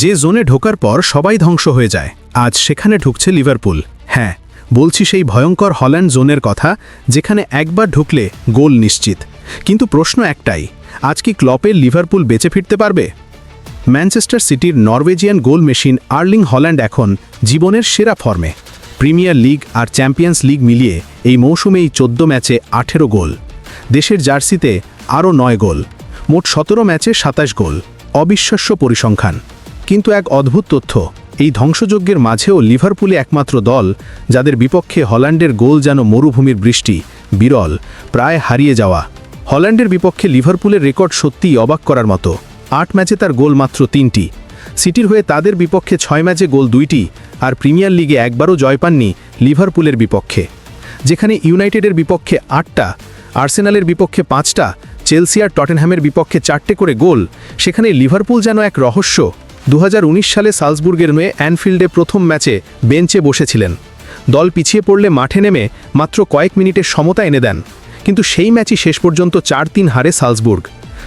যে জোনে ঢোকার পর সবাই ধ্বংস হয়ে যায়, আজ সেখানে ঢুকছে লিভারপুল। হ্যাঁ বলছি সেই ভয়ঙ্কর হল্যান্ড জোনের কথা, যেখানে একবার ঢুকলে গোল নিশ্চিত। কিন্তু প্রশ্ন একটাই, আজ কি ক্লপের লিভারপুল বেঁচে ফিরতে পারবে? ম্যানচেস্টার সিটির Norwegian goal machine Erling Haaland এখন জীবনের সেরা ফর্মে। প্রিমিয়ার লিগ আর চ্যাম্পিয়ন্স লিগ মিলিয়ে এই মৌসুমেই চোদ্দ ম্যাচে আঠেরো গোল। দেশের জার্সিতে আরও নয় গোল। মোট সতেরো ম্যাচে সাতাশ গোল। অবিশ্বাস্য পরিসংখ্যান। কিন্তু এক অদ্ভুত তথ্য। এই ধ্বংসযজ্ঞের মাঝেও লিভারপুলে একমাত্র দল, যাদের বিপক্ষে হল্যান্ডের গোল যেন মরুভূমির বৃষ্টি, বিরল, প্রায় হারিয়ে যাওয়া। হল্যান্ডের বিপক্ষে লিভারপুলের রেকর্ড সত্যিই অবাক করার মতো। আট ম্যাচে তার গোল মাত্র তিনটি। সিটির হয়ে তাদের বিপক্ষে ছয় ম্যাচে গোল দুইটি, আর প্রিমিয়ার লিগে একবারও জয় পাননি লিভারপুলের বিপক্ষে। যেখানে ইউনাইটেডের বিপক্ষে আটটা, আর্সেনালের বিপক্ষে পাঁচটা, চেলসি আর টটেনহ্যামের বিপক্ষে চারটে করে গোল, সেখানে লিভারপুল যেন এক রহস্য। দু হাজার উনিশ সালে সালসবুর্গের মেয়ে অ্যানফিল্ডে প্রথম ম্যাচে বেঞ্চে বসেছিলেন। দল পিছিয়ে পড়লে মাঠে নেমে মাত্র কয়েক মিনিটের সমতা এনে দেন। কিন্তু সেই ম্যাচই শেষ পর্যন্ত চার তিন হারে সালসবুর্গ।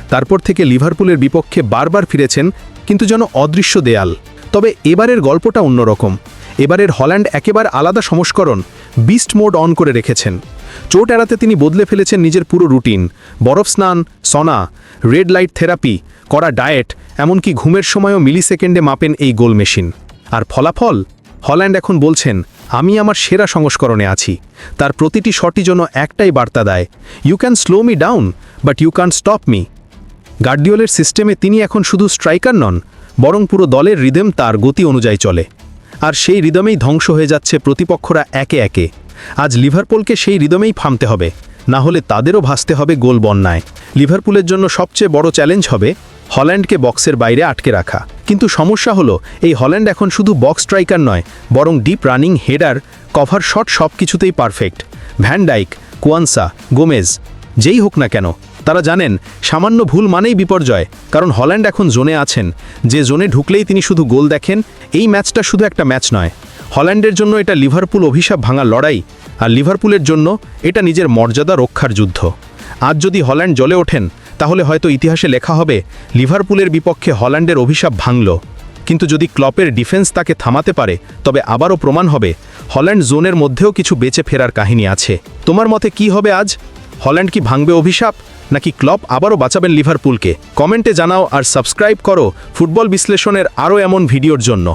তারপর থেকে লিভারপুলের বিপক্ষে বারবার ফিরেছেন, কিন্তু যেন অদৃশ্য দেয়াল। তবে এবারের গল্পটা অন্যরকম। এবারের হল্যান্ড একেবারে আলাদা সংস্করণ, বিস্ট মোড অন করে রেখেছেন। চোট এড়াতে তিনি বদলে ফেলেছেন নিজের পুরো রুটিন। বরফ স্নান, সনা রেড লাইট থেরাপি করা ডায়েট এমনকি ঘুমের সময়ও মিলি সেকেন্ডে মাপেন এই গোল মেশিন। আর ফলাফল? হল্যান্ড এখন বলছেন, আমি আমার সেরা সংস্করণে আছি। তার প্রতিটি শটই যেন একটাই বার্তা দেয় you can slow me down but you can stop me গার্ডিওলের সিস্টেমে তিনি এখন শুধু স্ট্রাইকার নন, বরং পুরো দলের রিদম তার গতি অনুযায়ী চলে। আর সেই রিদমেই ধ্বংস হয়ে যাচ্ছে প্রতিপক্ষরা একে একে। আজ লিভারপুলকে সেই রিদমেই ফামতে হবে। না হলে তাদেরও ভাসতে হবে গোল বন্যায়। লিভারপুলের জন্য সবচেয়ে বড় চ্যালেঞ্জ হবে হল্যান্ডকে বক্সের বাইরে আটকে রাখা। কিন্তু সমস্যা হলো, এই হল্যান্ড এখন শুধু বক্স স্ট্রাইকার নয়, বরং deep running header, cover shot সব কিছুতেই পারফেক্ট ভ্যানডাইক কুয়ানসা, গোমেজ, যেই হোক না কেন, তারা জানেন, সামান্য ভুল মানেই বিপর্যয়, কারণ হল্যান্ড এখন জোনে আছেন। যে জোনে ঢুকলেই তিনি শুধু গোল দেখেন, এই ম্যাচটা শুধু একটা ম্যাচ নয়। হল্যান্ডের জন্য এটা লিভারপুল অভিশাপ ভাঙা লড়াই আর লিভারপুলের জন্য এটা নিজের মর্যাদা রক্ষার যুদ্ধ। আজ যদি হল্যান্ড জ্বলে ওঠেন, তাহলে হয়তো ইতিহাসে লেখা হবে, লিভারপুলের বিপক্ষে হল্যান্ডের অভিশাপ ভাঙল। কিন্তু যদি ক্লপের ডিফেন্স তাকে থামাতে পারে, তবে আবারও প্রমাণ হবে, হল্যান্ড জোনের মধ্যেও কিছু বেঁচে ফেরার কাহিনী আছে। তোমার মতে কি হবে আজ? হল্যান্ড কি ভাঙবে অভিশাপ, নাকি ক্লপ আবারও বাঁচাবেন লিভারপুলকে? কমেন্টে জানাও আর সাবস্ক্রাইব করো ফুটবল বিশ্লেষণের আরও এমন ভিডিওর জন্য।